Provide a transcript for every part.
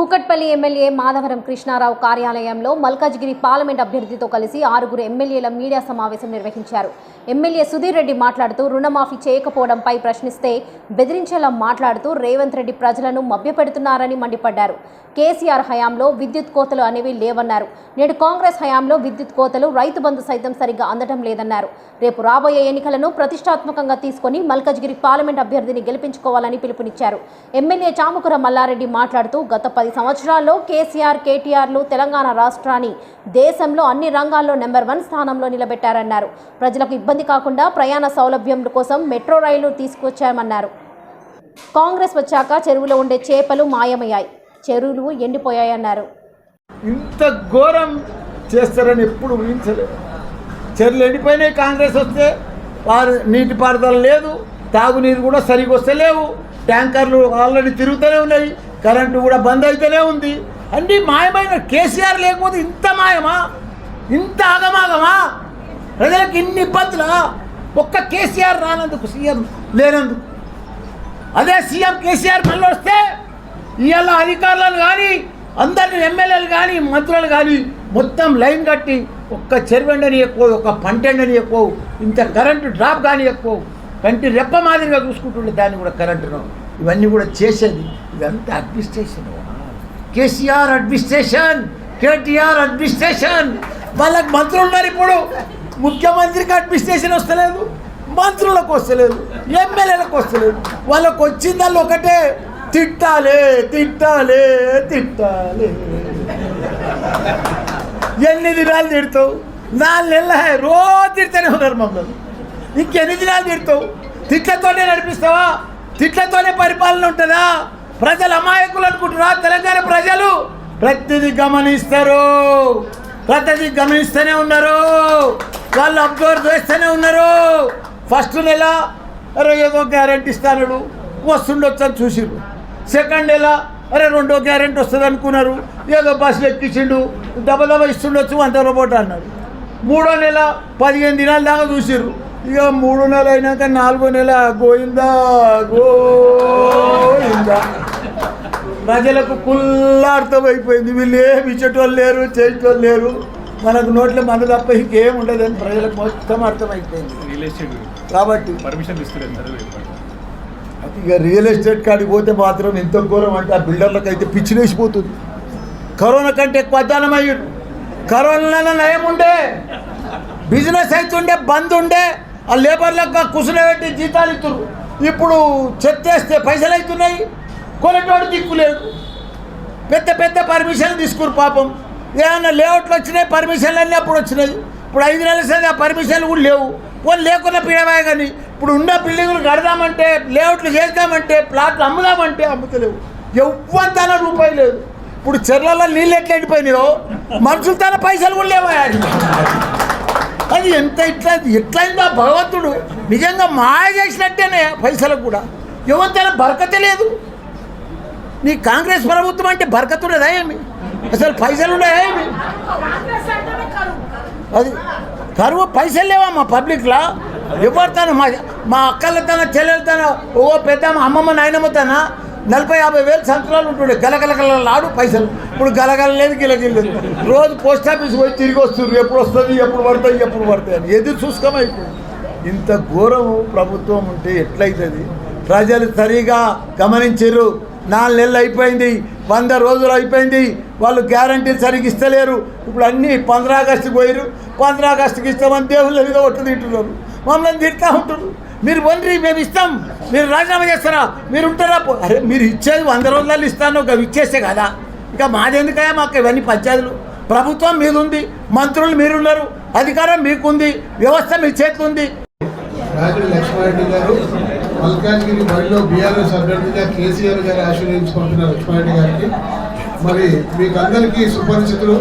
Kukatpally MLA Madhavaram Krishnarao కార్యాలయంలో Malkajgiri parliament అభ్యర్థితో కలిసి ఆరుగురు ఎమ్మెల్యేల మీడియా సమావేశం నిర్వహించారు. ఎమ్మెల్యే సుధీర్ రెడ్డి మాట్లాడుతూ రుణమాఫీ చేయకపోవడంపై ప్రశ్నిస్తే బెదిరించేలా మాట్లాడుతూ రేవంత్ రెడ్డి ప్రజలను మభ్యపెడుతున్నారని మండిపడ్డారు. కేసీఆర్ హయాంలో విద్యుత్ కోతలు అనేవి లేవన్నారు. నేడు కాంగ్రెస్ హయాంలో విద్యుత్ కోతలు రైతు బంధు సైతం సరిగ్గా అందడం లేదన్నారు. రేపు రాబోయే ఎన్నికలను ప్రతిష్టాత్మకంగా తీసుకొని మల్కాజ్గిరి పార్లమెంట్ అభ్యర్థిని గెలిపించుకోవాలని పిలుపునిచ్చారు. ఎమ్మెల్యే చాముకుర మల్లారెడ్డి మాట్లాడుతూ గత పది సంవత్సరాల్లో కేసీఆర్ కేటీఆర్లు తెలంగాణ రాష్ట్రాన్ని దేశంలో అన్ని రంగాల్లో నెంబర్ వన్ స్థానంలో నిలబెట్టారన్నారు. ప్రజలకు ఇబ్బంది కాకుండా ప్రయాణ సౌలభ్యం కోసం మెట్రో రైలు తీసుకొచ్చామన్నారు. కాంగ్రెస్ వచ్చాక చెరువులో ఉండే చేపలు మాయమయ్యాయి. చెరువులు ఎండిపోయాయన్నారు. ఇంత ఘోరం చేస్తారని ఎప్పుడు ఊహించలేదు చెరువులు ఎండిపోయినాయి కాంగ్రెస్ వస్తే. వారు నీటిపారుదల లేదు తాగునీరు కూడా సరిగా వస్తలేవు. ట్యాంకర్లు ఆల్రెడీ తిరుగుతూనే ఉన్నాయి. కరెంటు కూడా బంద్ అయితేనే ఉంది. అన్నీ మాయమైన కేసీఆర్ లేకపోతే ఇంత మాయమా? ఇంత ఆగమాగమా? ప్రజలకు ఇన్ని ఇబ్బందులా? ఒక్క కేసీఆర్ రానందుకు సీఎం లేనందుకు. అదే సీఎం కేసీఆర్ మళ్ళీ వస్తే ఇవాళ అధికారులను కానీ అందరిని ఎమ్మెల్యేలు కానీ మంత్రులు కానీ మొత్తం లైన్ కట్టి ఒక్క చెరువెండని ఎక్కువ ఒక్క పంటెండని ఎక్కువ ఇంత కరెంటు డ్రాప్ కానీ ఎక్కువ కంటి రెప్ప మాదిరిగా చూసుకుంటుండే దాన్ని కూడా కరెంటును. ఇవన్నీ కూడా చేసేది ఇదంతా administration KCR administration KTR administration. వాళ్ళకి మంత్రులు ఉన్నారు ఇప్పుడు. ముఖ్యమంత్రికి అడ్మినిస్ట్రేషన్ వస్తలేదు మంత్రులకు వస్తలేదు ఎమ్మెల్యేలకు వస్తలేదు. వాళ్ళకు వచ్చిందల్లా ఒకటే తిట్టాలే తిట్టాలే తిట్టాలే. ఎన్ని దినాలు తిడతావు? నాలుగు నెలల రోజు తిడతానే ఉన్నారు మమ్మల్ని. ఇంకెన్ని దినాలు తిడతావు? తిట్లతోనే నడిపిస్తావా? తిట్లతోనే పరిపాలన ఉంటుందా? ప్రజలు అమాయకులు అనుకుంటున్నా తెలంగాణ ప్రజలు ప్రతిదీ గమనిస్తారు. ప్రతిదీ గమనిస్తూనే ఉన్నారు. వాళ్ళు అబ్జర్వ్ చేస్తూనే ఉన్నారు. ఫస్ట్ నెల అరే ఏదో గ్యారెంటీ ఇస్తాను వస్తుండొచ్చు అని చూసిర్రు. సెకండ్ నెల అరే రెండో గ్యారెంటీ వస్తుంది అనుకున్నారు. ఏదో బస్సులు ఎక్కించిండు దెబ్బ దెబ్బ ఇస్తుండొచ్చు అంత రోబోట్ అన్నాడు మూడో నెల పదిహేను దినాల దాకా చూసిర్రు. ఇక మూడు నెల అయినాక నాలుగో నెల గోయిందా గోయిందా. ప్రజలకు కుల్లా అర్థమైపోయింది వీళ్ళు ఏమి ఇచ్చేటోళ్ళు లేరు చేసేటోళ్ళు లేరు. మనకు నోట్ల మందు తప్ప ఇంకేం ఉండదని ప్రజలకు మొత్తం అర్థమైపోయింది. రియల్ ఎస్టేట్ కాబట్టి పర్మిషన్ ఇక రియల్ ఎస్టేట్ కాడికి పోతే మాత్రం ఎంత ఘోరం అంటే ఆ బిల్డర్లకు అయితే పిచ్చి వేసిపోతుంది కరోనా కంటే ఎక్కువ అయ్యాడు. కరోనా నయం ఉండే బిజినెస్ అవుతుండే బంద్ ఉండే ఆ లేబర్లకు కుసునబెట్టి జీతాలు ఇస్తున్నారు ఇప్పుడు చెత్తేస్తే పైసలు అవుతున్నాయి. కొనేటోడు దిక్కు లేదు. పెద్ద పెద్ద పర్మిషన్లు తీసుకురు పాపం. ఏమన్నా లేఅవుట్లు వచ్చినాయి పర్మిషన్లు అన్నీ అప్పుడు వచ్చినాయి. ఇప్పుడు ఐదు నెలల సరే ఆ పర్మిషన్లు కూడా లేవు. పోనీ లేకుండా పిడవాయి కానీ ఇప్పుడు ఉన్న బిల్డింగ్లు కడదామంటే లేఅవుట్లు చేద్దామంటే ప్లాట్లు అమ్ముదామంటే అమ్ముతలేవు. ఎవ్వంతన రూపాయి లేదు. ఇప్పుడు చెర్లలో నీళ్ళు ఎట్లా ఎండిపోయినాయో మనుషులు తన పైసలు కూడా లేవా అది ఎంత ఇట్లా ఎట్లయిందో భగవంతుడు నిజంగా మాయ చేసినట్టేనే పైసలకు కూడా. ఎవరితన బరకతే లేదు. నీ కాంగ్రెస్ ప్రభుత్వం అంటే బరకతున్నదా ఏమి? అసలు పైసలు ఉన్నాయా ఏమి? అది కరువు పైసలు లేవా మా పబ్లిక్లా. ఎవరితోనో మా మా అక్కలతోనో చెల్లెలతోనో ఓ పెద్ద అమ్మమ్మ నాయనమ్మ తన నలభై యాభై వేలు సంవత్సరాలు ఉంటుండే. గలగలగలలాడు పైసలు. ఇప్పుడు గలగల లేదు గిలగిలేదు రోజు పోస్ట్ ఆఫీస్ పోయి తిరిగి వస్తున్నారు. ఎప్పుడు వస్తుంది ఎప్పుడు పడతాయి ఎప్పుడు పడతాయి అని ఎదురు చూసుకోమైపోయింది ఇంత ఘోరం ప్రభుత్వం ఉంటే ఎట్లయితుంది? ప్రజలు సరిగా గమనించారు. నాలుగు నెలలు అయిపోయింది వంద రోజులు అయిపోయింది వాళ్ళు గ్యారంటీ సరిగ్గా ఇస్తలేరు. ఇప్పుడు అన్నీ పంద్రా ఆగస్టుకి పోయారు పంద్రా ఆగస్టుకి ఇస్తామని దేవుళ్ళ మీద ఒట్టు తింటున్నారు. మమ్మల్ని తిడతా ఉంటారు మీరు వండ్రి మేము ఇస్తాం. మీరు రాజీనామా చేస్తారా? మీరు ఉంటారా? అరే మీరు ఇచ్చేది వంద రోజులలో ఇస్తాను. ఒక ఇచ్చేస్తే కదా. ఇక మాదెందుకయా మాకు ఇవన్నీ పంచాయతీలు? ప్రభుత్వం మీద ఉంది మంత్రులు మీరున్నారు అధికారం మీకుంది వ్యవస్థ మీ చేతిలో ఉంది. రాజు లక్ష్మారెడ్డి గారు మల్కాజ్గిరి బడిలో బీఆర్ఎస్ అభ్యర్థిగా కేసీఆర్ గారు ఆశీర్వదించుకుంటున్న లక్ష్మారెడ్డి గారికి మరి మీకు అందరికీ సుపరిచితులు.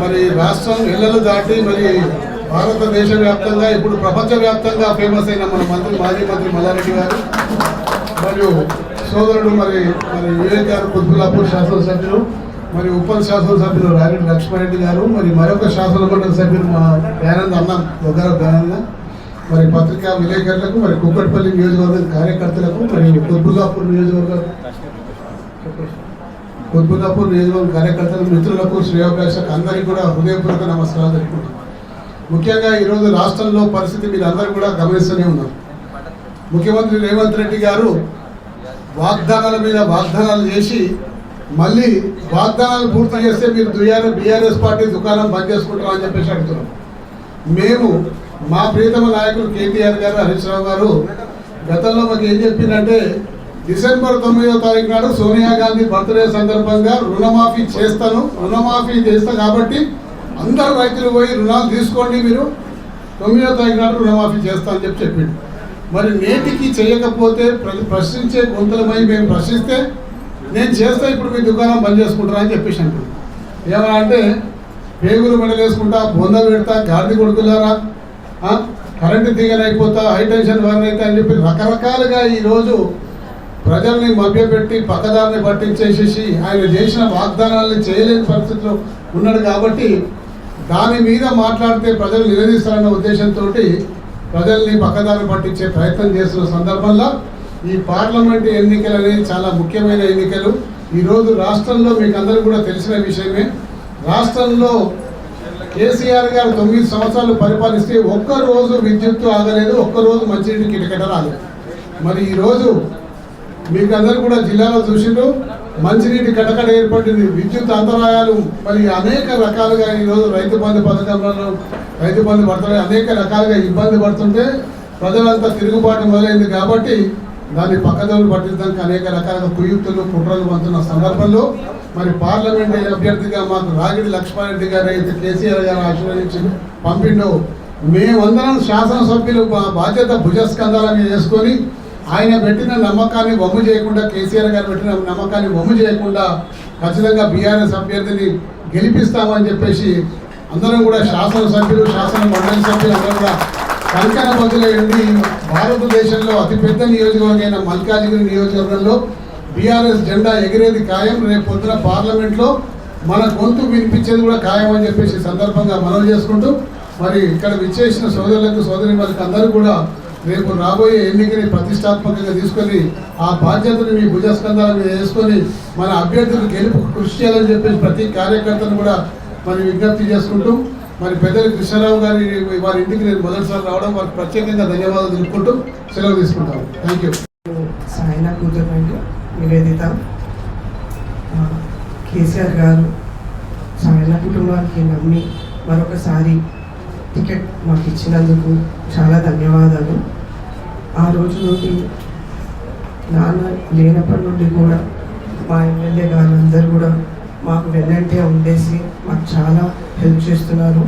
మరి రాష్ట్రం ఇళ్ళలు దాటి మరి భారతదేశ వ్యాప్తంగా ఇప్పుడు ప్రపంచ వ్యాప్తంగా ఫేమస్ అయిన మన మంత్రి మాజీ మంత్రి మల్లారెడ్డి గారు. మరియు సోదరుడు మరి మరి వివేక్ గారు కుత్బుల్లాపూర్ శాసనసభ్యులు మరి ఉప శాసనసభ్యులు రాగిడి లక్ష్మారెడ్డి గారు మరి మరొక శాసనమండలి సభ్యులు మా దయానంద్ అన్న దగ్గర దయానంద మరి పత్రికా విలేకరులకు మరి కుక్కట్పల్లి నియోజకవర్గం కార్యకర్తలకు మరి కుద్బుల్లాపూర్ నియోజకవర్గం కుద్బుల్లాపూర్ నియోజకవర్గ కార్యకర్తలు మిత్రులకు శ్రేయోభ్యాసకు అందరికీ కూడా హృదయపూర్వక నమస్కారాలు తెలుపుకుంటున్నాను. ముఖ్యంగా ఈరోజు రాష్ట్రంలో పరిస్థితి మీరు అందరూ కూడా గమనిస్తూనే ఉన్నారు. ముఖ్యమంత్రి రేవంత్ రెడ్డి గారు వాగ్దానాల మీద వాగ్దానాలు చేసి మళ్ళీ వాగ్దానాలు పూర్తి చేస్తే మీరు దుయారు బీఆర్ఎస్ పార్టీ దుకాణం బంద్ చేసుకుంటారని చెప్పేసి అడుగుతున్నాం మేము మా ప్రియతమ నాయకులు కేటీఆర్ గారు హరీష్ రావు గారు గతంలో మాకు ఏం చెప్పిందంటే డిసెంబర్ తొమ్మిదో తారీఖు నాడు సోనియా గాంధీ బర్త్డే సందర్భంగా రుణమాఫీ చేస్తాను రుణమాఫీ చేస్తా కాబట్టి అందరు రైతులు పోయి రుణాలు తీసుకోండి మీరు తొమ్మిదో తారీఖు నాడు రుణమాఫీ చేస్తా అని చెప్పి చెప్పిండు. మరి నేటికి చేయకపోతే ప్రశ్నించే గొంతులమై మేము ప్రశ్నిస్తే నేను చేస్తా ఇప్పుడు మీ దుకాణం బంద్ చేసుకుంటారా అని చెప్పేసి అంటున్నాను ఏమన్నా అంటే పేగులు మెడలేసుకుంటా బొంద పెడతా గాంధీ కొడుకులారా కరెంటు తీగనైపోతా హై టెన్షన్ వారిని అయితే అని చెప్పి రకరకాలుగా ఈరోజు ప్రజల్ని మభ్యపెట్టి పక్కదారిని పట్టించేసేసి ఆయన చేసిన వాగ్దానాలను చేయలేని పరిస్థితిలో ఉన్నాడు కాబట్టి దాని మీద మాట్లాడితే ప్రజలు నిలదీస్తారన్న ఉద్దేశంతో ప్రజల్ని పక్కదారి పట్టించే ప్రయత్నం చేస్తున్న సందర్భంలో ఈ పార్లమెంట్ ఎన్నికలు అనేది చాలా ముఖ్యమైన ఎన్నికలు. ఈరోజు రాష్ట్రంలో మీకు అందరూ కూడా తెలిసిన విషయమే. రాష్ట్రంలో కేసీఆర్ గారు తొమ్మిది సంవత్సరాలు పరిపాలిస్తే ఒక్క రోజు విద్యుత్తు ఆగలేదు ఒక్క రోజు మంచినీటి కిటకట రాలేదు. మరి ఈరోజు మీకు అందరూ కూడా జిల్లాలో చూసిండ్రు మంచినీటి కటకట ఏర్పడింది విద్యుత్ అంతరాయాలు మరి అనేక రకాలుగా ఈరోజు రైతు బంధు పథకంలో రైతు బంధు పడుతున్నాయి అనేక రకాలుగా ఇబ్బంది పడుతుంటే ప్రజలంతా తిరుగుబాటు మొదలైంది కాబట్టి దాన్ని పక్కదోలు పట్టించడానికి అనేక రకాల కుయుక్తులు కుట్రలు వంతున్న సందర్భంలో మరి పార్లమెంట్ అభ్యర్థిగా మాకు రాగిడి లక్ష్మారెడ్డి గారు అయితే కేసీఆర్ గారు ఆశీర్వదించి పంపిండు. మేమందరం శాసనసభ్యులు బాధ్యత భుజస్కంధాల మీద చేసుకొని ఆయన పెట్టిన నమ్మకాన్ని వమ్ము చేయకుండా కేసీఆర్ గారు పెట్టిన నమ్మకాన్ని వమ్ము చేయకుండా ఖచ్చితంగా బీఆర్ఎస్ అభ్యర్థిని గెలిపిస్తామని చెప్పేసి అందరం కూడా శాసనసభ్యులు శాసన మండలి సభ్యులు అందరూ కూడా కంకణ ఎండి భారతదేశంలో అతిపెద్ద నియోజకవర్గమైన మల్కాజిగిరి నియోజకవర్గంలో బీఆర్ఎస్ జెండా ఎగిరేది ఖాయం. రేపు పొద్దున పార్లమెంట్లో మన గొంతు వినిపించేది కూడా ఖాయం అని చెప్పేసి సందర్భంగా మనవి చేసుకుంటూ మరి ఇక్కడ విచ్చేసిన సోదరులకు సోదరి వారికి అందరూ కూడా రేపు రాబోయే ఎన్నికని ప్రతిష్టాత్మకంగా తీసుకొని ఆ బాధ్యతను మీ భుజస్కంధాల మీద వేసుకొని మన అభ్యర్థులు గెలుపు కృషి చేయాలని చెప్పేసి ప్రతి కార్యకర్తను కూడా మరి విజ్ఞప్తి చేసుకుంటూ మరి పెద్దలు కృష్ణారావు గారి వారి ఇంటికి నేను మొదటిసారి రావడం వారికి ప్రత్యేకంగా ధన్యవాదాలు తెలుపుకుంటూ సెలవు తీసుకుంటాను. థ్యాంక్ యూ సాయన కూతురు నివేదిత. కేసీఆర్ గారు సాయన కుటుంబానికి నమ్మి మరొకసారి టికెట్ మాకు ఇచ్చినందుకు చాలా ధన్యవాదాలు. ఆ రోజు నుండి నాన్న లేనప్పటి నుండి కూడా మా ఎమ్మెల్యే గారు అందరూ కూడా మాకు వెన్నంటే ఉండేసి మాకు చాలా హెల్ప్ చేస్తున్నారు.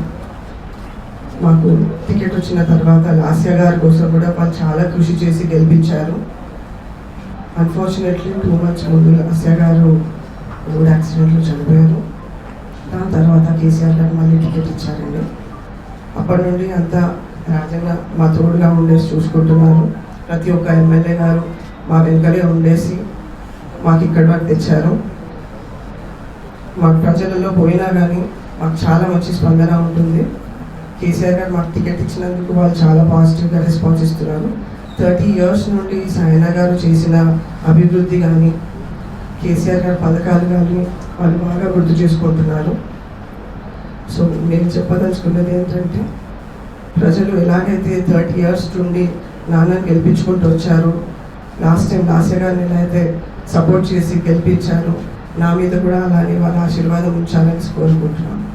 మాకు టికెట్ వచ్చిన తర్వాత లాస్య గారి కోసం కూడా వాళ్ళు చాలా కృషి చేసి గెలిపించారు. అన్ఫార్చునేట్లీ టూ మంత్స్ ముందు లాస్య గారు రోడ్ యాక్సిడెంట్లో చనిపోయారు. దాని తర్వాత కేసీఆర్ గారు మళ్ళీ టికెట్ ఇచ్చారండి. అప్పటి నుండి అంతా రాజన్న మా తోడుగా ఉండేసి చూసుకుంటున్నారు. ప్రతి ఒక్క ఎమ్మెల్యే గారు మా వెనుకలే ఉండేసి మాకు ఇక్కడి వరకు తెచ్చారు. మాకు ప్రజలలో పోయినా కానీ మాకు చాలా మంచి స్పందన ఉంటుంది. కేసీఆర్ గారు మాకు టికెట్ ఇచ్చినందుకు వాళ్ళు చాలా పాజిటివ్గా రెస్పాన్స్ ఇస్తున్నారు. థర్టీ ఇయర్స్ నుండి సాయన గారు చేసిన అభివృద్ధి కానీ కేసీఆర్ గారి పథకాలు కానీ వాళ్ళు బాగా గుర్తు చేసుకుంటున్నారు. సో నేను చెప్పదలుచుకున్నది ఏంటంటే ప్రజలు ఎలాగైతే థర్టీ ఇయర్స్ నుండి నాన్నని గెలిపించుకుంటూ వచ్చారు లాస్ట్ టైం లాస్య గారిని ఎలా అయితే సపోర్ట్ చేసి గెలిపించారు నా మీద కూడా అలానే వాళ్ళ ఆశీర్వాదం ఉంచాలని కోరుకుంటున్నాను.